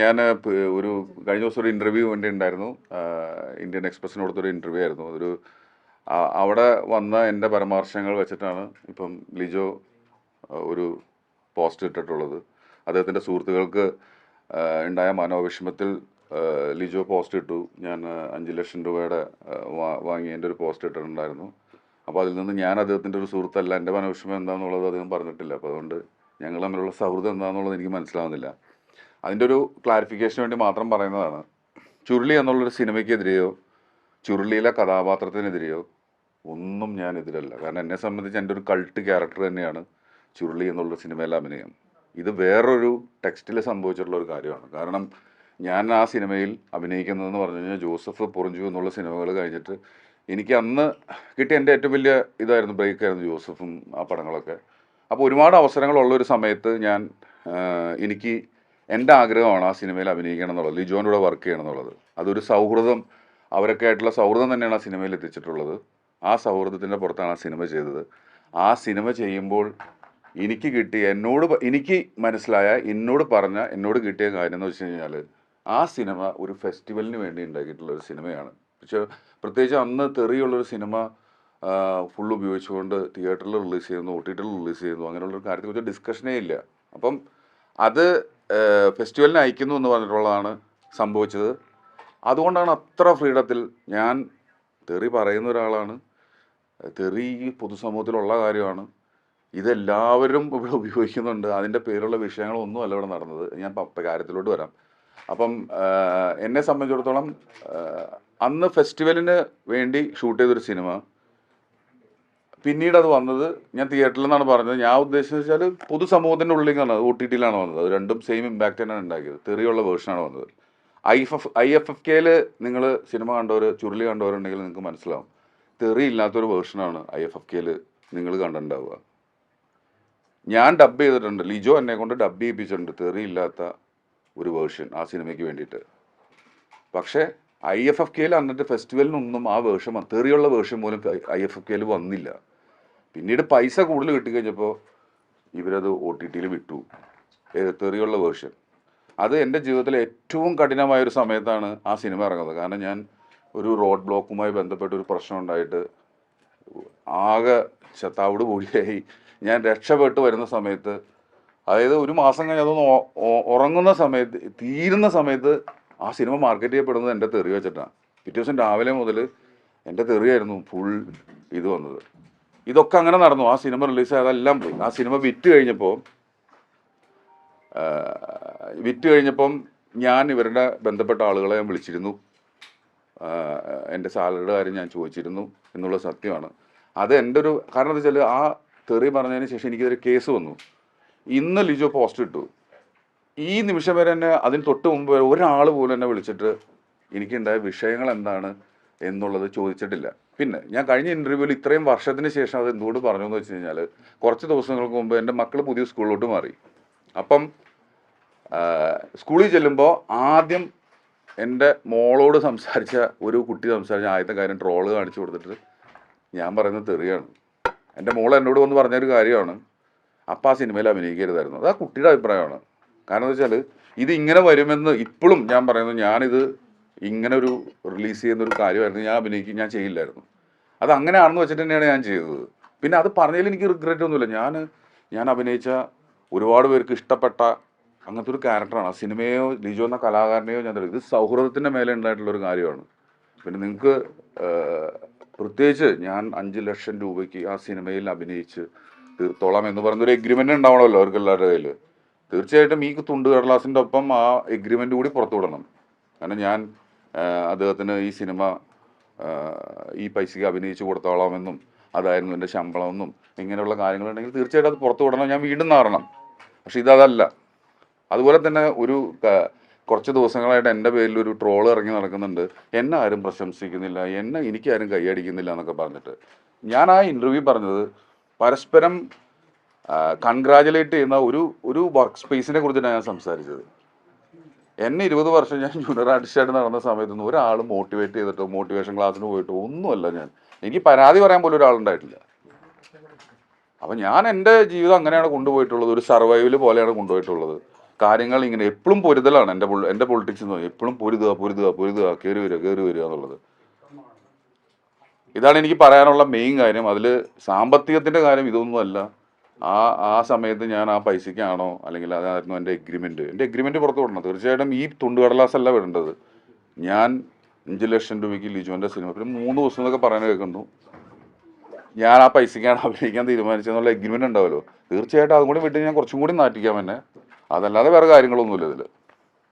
ഞാൻ ഒരു കഴിഞ്ഞ ദിവസം ഒരു ഇന്റർവ്യൂ വേണ്ടി ഉണ്ടായിരുന്നു ഇന്ത്യൻ എക്സ്പ്രസിന് കൊടുത്തൊരു ഇന്റർവ്യൂ ആയിരുന്നു. അതൊരു അവിടെ വന്ന എന്റെ പരാമർശങ്ങൾ വെച്ചിട്ടാണ് ഇപ്പം ലിജോ ഒരു പോസ്റ്റ് ഇട്ടിട്ടുള്ളത്. അദ്ദേഹത്തിന്റെ സുഹൃത്തുക്കൾക്ക് ഉണ്ടായ മനോവിഷമത്തിൽ ലിജോ പോസ്റ്റ് ഇട്ടു. ഞാൻ അഞ്ച് ലക്ഷം രൂപയുടെ വാങ്ങിയതിന്റെ ഒരു പോസ്റ്റ് ഇട്ടിട്ടുണ്ടായിരുന്നു. അപ്പോൾ അതിൽ നിന്ന് ഞാൻ അദ്ദേഹത്തിന്റെ ഒരു സുഹൃത്തല്ല. എന്റെ മനോവിഷമം എന്താണെന്നുള്ളത് അദ്ദേഹം പറഞ്ഞിട്ടില്ല. അപ്പോൾ അതുകൊണ്ട് ഞങ്ങൾ തമ്മിലുള്ള സൗഹൃദം എന്താണെന്നുള്ളത് എനിക്ക് മനസ്സിലാവുന്നില്ല. അതിന്റെ ഒരു ക്ലാരിഫിക്കേഷന് വേണ്ടി മാത്രം പറയുന്നതാണ്. ചുരുളി എന്നുള്ളൊരു സിനിമയ്ക്കെതിരെയോ ചുരുളിയിലെ കഥാപാത്രത്തിനെതിരെയോ ഒന്നും ഞാൻ എതിരല്ല. കാരണം എന്നെ സംബന്ധിച്ച് എന്റെ ഒരു കൾട്ട് ക്യാരക്ടർ തന്നെയാണ് ചുരുളി എന്നുള്ള സിനിമയിലെ അഭിനയം. ഇത് വേറൊരു ടെക്സ്റ്റിൽ സംഭവിച്ചിട്ടുള്ള ഒരു കാര്യമാണ്. കാരണം ഞാൻ ആ സിനിമയിൽ അഭിനയിക്കുന്നതെന്ന് പറഞ്ഞു കഴിഞ്ഞാൽ ജോസഫ് പൊറിഞ്ചു എന്നുള്ള സിനിമകൾ കഴിഞ്ഞിട്ട് എനിക്ക് അന്ന് കിട്ടിയ എന്റെ ഏറ്റവും വലിയ ഇതായിരുന്നു ബ്രേക്കായിരുന്നു ജോസഫും ആ പടങ്ങളൊക്കെ. അപ്പോൾ ഒരുപാട് അവസരങ്ങളുള്ള ഒരു സമയത്ത് ഞാൻ എനിക്ക് എന്റെ ആഗ്രഹമാണ് ആ സിനിമയിൽ അഭിനയിക്കണം എന്നുള്ളത്. ലിജോന്റെ കൂടെ വർക്ക് ചെയ്യണം എന്നുള്ളത്. അതൊരു സൗഹൃദം അവരൊക്കെ ആയിട്ടുള്ള സൗഹൃദം തന്നെയാണ് ആ സിനിമയിൽ എത്തിച്ചിട്ടുള്ളത്. ആ സൗഹൃദത്തിന്റെ പുറത്താണ് ആ സിനിമ ചെയ്തത്. ആ സിനിമ ചെയ്യുമ്പോൾ എനിക്ക് കിട്ടിയ എന്നോട് എനിക്ക് മനസ്സിലായ എന്നോട് പറഞ്ഞ എന്നോട് കിട്ടിയ കാര്യം എന്ന് വെച്ച് കഴിഞ്ഞാൽ ആ സിനിമ ഒരു ഫെസ്റ്റിവലിന് വേണ്ടി ഉണ്ടാക്കിയിട്ടുള്ള ഒരു സിനിമയാണ്. പക്ഷേ പ്രത്യേകിച്ച് അന്ന് തെറിയുള്ളൊരു സിനിമ ഫുൾ ഉപയോഗിച്ചുകൊണ്ട് തിയേറ്ററിൽ റിലീസ് ചെയ്യുന്നു ഒ ടി റിലീസ് ചെയ്യുന്നു അങ്ങനെയുള്ളൊരു കാര്യത്തെക്കുറിച്ച് ഡിസ്കഷനേ ഇല്ല. അപ്പം അത് ഫെസ്റ്റിവലിന് അയക്കുന്നു എന്ന് പറഞ്ഞിട്ടുള്ളതാണ് സംഭവിച്ചത്. അതുകൊണ്ടാണ് അത്ര ഫ്രീഡത്തിൽ ഞാൻ തെറി പറയുന്ന ഒരാളാണ്. തെറി ഈ പൊതുസമൂഹത്തിലുള്ള കാര്യമാണ്. ഇതെല്ലാവരും ഇവിടെ ഉപയോഗിക്കുന്നുണ്ട്. അതിന്റെ പേരുള്ള വിഷയങ്ങളൊന്നും അല്ല ഇവിടെ നടന്നത്. ഞാൻ കാര്യത്തിലോട്ട് വരാം. അപ്പം എന്നെ സംബന്ധിച്ചിടത്തോളം അന്ന് ഫെസ്റ്റിവലിന് വേണ്ടി ഷൂട്ട് ചെയ്തൊരു സിനിമ പിന്നീട് അത് വന്നത് ഞാൻ തിയേറ്ററിൽ നിന്നാണ് പറഞ്ഞത്. ഞാൻ ഉദ്ദേശിച്ചത് വെച്ചാൽ പൊതുസമൂഹത്തിന്റെ നിന്നാണ് ഒ ടി ടിയിലാണ് വന്നത്. അത് രണ്ടും സെയിം ഇമ്പാക്റ്റ് തന്നെയാണ് ഉണ്ടാക്കിയത്. തെറിയുള്ള വേർഷനാണ് വന്നത്. I F F I F F കെയിൽ നിങ്ങൾ സിനിമ കണ്ടവർ ചുരുളി കണ്ടവരുണ്ടെങ്കിൽ നിങ്ങൾക്ക് മനസ്സിലാവും. തെറി ഇല്ലാത്തൊരു വേർഷനാണ് ഐ എഫ് എഫ് കെയിൽ നിങ്ങൾ കണ്ടിട്ടുണ്ടാവുക. ഞാൻ ഡബ് ചെയ്തിട്ടുണ്ട്. ലിജോ എന്നെ കൊണ്ട് ഡബ് ചെയ്യിപ്പിച്ചിട്ടുണ്ട്. തെറി ഇല്ലാത്ത ഒരു വേർഷൻ ആ സിനിമയ്ക്ക് വേണ്ടിയിട്ട്. പക്ഷേ ഐ എഫ് എഫ് കെയിൽ അന്നിട്ട് ഫെസ്റ്റിവലിനൊന്നും ആ വേർഷൻ തെറിയുള്ള വേർഷൻ പോലും ഐ എഫ് എഫ് കെയിൽ വന്നില്ല. പിന്നീട് പൈസ കൂടുതൽ കിട്ടിക്കഴിഞ്ഞപ്പോൾ ഇവരത് ഒ ടി ടിയിൽ വിട്ടു. തെറിയുള്ള വേർഷൻ. അത് എന്റെ ജീവിതത്തിലെ ഏറ്റവും കഠിനമായ ഒരു സമയത്താണ് ആ സിനിമ ഇറങ്ങുന്നത്. കാരണം ഞാൻ ഒരു റോഡ് ബ്ലോക്കുമായി ബന്ധപ്പെട്ട ഒരു പ്രശ്നം ഉണ്ടായിട്ട് ആകെ ചത്താവിട് പൊടിയായി ഞാൻ രക്ഷപ്പെട്ട് വരുന്ന സമയത്ത് അതായത് ഒരു മാസം കഴിഞ്ഞ് അതൊന്ന് ഉറങ്ങുന്ന സമയത്ത് തീരുന്ന സമയത്ത് ആ സിനിമ മാർക്കറ്റ് ചെയ്യപ്പെടുന്നത് എന്റെ തെറി വെച്ചിട്ടാണ്. പിറ്റേ ദിവസം രാവിലെ മുതൽ എന്റെ തെറിയായിരുന്നു ഫുൾ ഇത് വന്നത്. ഇതൊക്കെ അങ്ങനെ നടന്നു. ആ സിനിമ റിലീസ് അതെല്ലാം പോയി. ആ സിനിമ വിറ്റ് കഴിഞ്ഞപ്പോൾ വിറ്റ് കഴിഞ്ഞപ്പം ഞാൻ ഇവരുടെ ബന്ധപ്പെട്ട ആളുകളെ ഞാൻ വിളിച്ചിരുന്നു. എന്റെ സാലറിയുടെ കാര്യം ഞാൻ ചോദിച്ചിരുന്നു എന്നുള്ള സത്യമാണ്. അത് എന്റെ ഒരു കാരണം എന്താ വെച്ചാൽ ആ തെറി പറഞ്ഞതിന് ശേഷം എനിക്കൊരു കേസ് വന്നു. ഇന്ന് ലിജോ പോസ്റ്റ് ഇട്ടു. ഈ നിമിഷം വരെ എന്നെ അതിന് തൊട്ട് മുമ്പ് വരെ ഒരാൾ പോലും എന്നെ വിളിച്ചിട്ട് എനിക്കുണ്ടായ വിഷയങ്ങൾ എന്താണ് എന്നുള്ളത് ചോദിച്ചിട്ടില്ല. പിന്നെ ഞാൻ കഴിഞ്ഞ ഇന്റർവ്യൂവിൽ ഇത്രയും വർഷത്തിന് ശേഷം അത് എന്തുകൊണ്ട് പറഞ്ഞു എന്ന് വെച്ച് കഴിഞ്ഞാൽ കുറച്ച് ദിവസങ്ങൾക്ക് മുമ്പ് എന്റെ മക്കൾ പുതിയ സ്കൂളിലോട്ട് മാറി. അപ്പം സ്കൂളിൽ ചെല്ലുമ്പോൾ ആദ്യം എന്റെ മോളോട് സംസാരിച്ച ഒരു കുട്ടി സംസാരിച്ച ആദ്യത്തെ കാര്യം ട്രോൾ കാണിച്ചു കൊടുത്തിട്ട് ഞാൻ പറയുന്നത് തെറിയാണ്. എന്റെ മോൾ എന്നോട് വന്ന് പറഞ്ഞൊരു കാര്യമാണ്. അപ്പം ആ സിനിമയിൽ അഭിനയിക്കരുതായിരുന്നു. അത് ആ കുട്ടിയുടെ അഭിപ്രായമാണ്. കാരണം എന്താ വെച്ചാൽ ഇത് ഇങ്ങനെ വരുമെന്ന് ഇപ്പോഴും ഞാൻ പറയുന്നത് ഞാനിത് ഇങ്ങനെ ഒരു റിലീസ് ചെയ്യുന്ന ഒരു കാര്യമായിരുന്നു ഞാൻ അഭിനയിക്കും ഞാൻ ചെയ്യില്ലായിരുന്നു. അത് അങ്ങനെ ആണെന്ന് വെച്ചിട്ട് തന്നെയാണ് ഞാൻ ചെയ്തത്. പിന്നെ അത് പറഞ്ഞതിൽ എനിക്ക് റിഗ്രറ്റ് ഒന്നുമില്ല. ഞാൻ ഞാൻ അഭിനയിച്ച ഒരുപാട് പേർക്ക് ഇഷ്ടപ്പെട്ട അങ്ങനത്തെ ഒരു ക്യാരക്ടറാണ് ആ സിനിമയോ ലിജോ എന്ന കലാകാരനെയോ ഞാൻ ഇത് സൗഹൃദത്തിന്റെ മേലെ ഉണ്ടായിട്ടുള്ള ഒരു കാര്യമാണ്. പിന്നെ നിങ്ങൾക്ക് പ്രത്യേകിച്ച് ഞാൻ അഞ്ച് ലക്ഷം രൂപയ്ക്ക് ആ സിനിമയിൽ അഭിനയിച്ച് തീർത്തോളാം എന്ന് പറയുന്നൊരു എഗ്രിമെന്റ് ഉണ്ടാവണമല്ലോ അവർക്ക് എല്ലാവരുടെ കയ്യിൽ തീർച്ചയായിട്ടും ഈ തുണ്ട് കടലാസിന്റെ ഒപ്പം ആ എഗ്രിമെന്റ് കൂടി പുറത്തു വിടണം കാരണം ഞാൻ അദ്ദേഹത്തിന് ഈ സിനിമ ഈ പൈസയ്ക്ക് അഭിനയിച്ചു കൊടുത്തോളാമെന്നും അതായിരുന്നു എന്റെ ശമ്പളമെന്നും ഇങ്ങനെയുള്ള കാര്യങ്ങളുണ്ടെങ്കിൽ തീർച്ചയായിട്ടും അത് പുറത്തു വിടണം. ഞാൻ വീണ്ടും നാറണം. പക്ഷെ ഇതല്ല അതുപോലെ തന്നെ ഒരു കുറച്ച് ദിവസങ്ങളായിട്ട് എന്റെ പേരിൽ ഒരു ട്രോൾ ഇറങ്ങി നടക്കുന്നുണ്ട്. എന്നെ ആരും പ്രശംസിക്കുന്നില്ല. എന്നെ എനിക്കാരും കൈയടിക്കുന്നില്ല എന്നൊക്കെ പറഞ്ഞിട്ട്. ഞാൻ ആ ഇന്റർവ്യൂ പറഞ്ഞത് പരസ്പരം കൺഗ്രാജുലേറ്റ് ചെയ്യുന്ന ഒരു ഒരു വർക്ക് സ്പേസിനെ കുറിച്ചിട്ടാണ് ഞാൻ സംസാരിച്ചത്. എന്നെ ഇരുപത് വർഷം ഞാൻ ജൂനിയർ ആർട്ടിസ്റ്റായിട്ട് നടന്ന സമയത്തൊന്നും ഒരാൾ മോട്ടിവേറ്റ് ചെയ്തിട്ടോ മോട്ടിവേഷൻ ക്ലാസ്സിന് പോയിട്ടോ ഒന്നുമല്ല ഞാൻ. എനിക്ക് പരാതി പറയാൻ പോലും ഒരാളുണ്ടായിട്ടില്ല അപ്പം ഞാൻ എന്റെ ജീവിതം അങ്ങനെയാണ് കൊണ്ടുപോയിട്ടുള്ളത്. ഒരു സർവൈവൽ പോലെയാണ് കൊണ്ടുപോയിട്ടുള്ളത്. കാര്യങ്ങൾ ഇങ്ങനെ എപ്പോഴും പൊരുതലാണ് എന്റെ എന്റെ പൊളിറ്റിക്സ് എന്ന് എപ്പോഴും പൊരുതുക പൊരുതുക പൊരുതുക കയറി വരിക കയറി വരിക എന്നുള്ളത്. ഇതാണ് എനിക്ക് പറയാനുള്ള മെയിൻ കാര്യം. അതിൽ സാമ്പത്തികത്തിന്റെ കാര്യം ഇതൊന്നുമല്ല. ആ ആ സമയത്ത് ഞാൻ ആ പൈസയ്ക്കാണോ അല്ലെങ്കിൽ അതായിരുന്നു എന്റെ എഗ്രിമെന്റ് എന്റെ എഗ്രിമെന്റ് പുറത്ത് വിടണം. തീർച്ചയായിട്ടും ഈ തുണ്ടുകടലാസല്ല വിടേണ്ടത്. ഞാൻ അഞ്ച് ലക്ഷം രൂപയ്ക്ക് ലിജുവിന്റെ സിനിമ പിന്നെ മൂന്ന് ദിവസം എന്നൊക്കെ പറയാൻ കേൾക്കുന്നു. ഞാൻ ആ പൈസയ്ക്കാണ് അഭിനയിക്കാൻ തീരുമാനിച്ചതെന്നുള്ള എഗ്രിമെന്റ് ഉണ്ടാവുമല്ലോ തീർച്ചയായിട്ടും അതും കൂടി വിട്ട് ഞാൻ കുറച്ചും കൂടി നാട്ടിക്കാം എന്നെ. അതല്ലാതെ വേറെ കാര്യങ്ങളൊന്നുമില്ല ഇതിൽ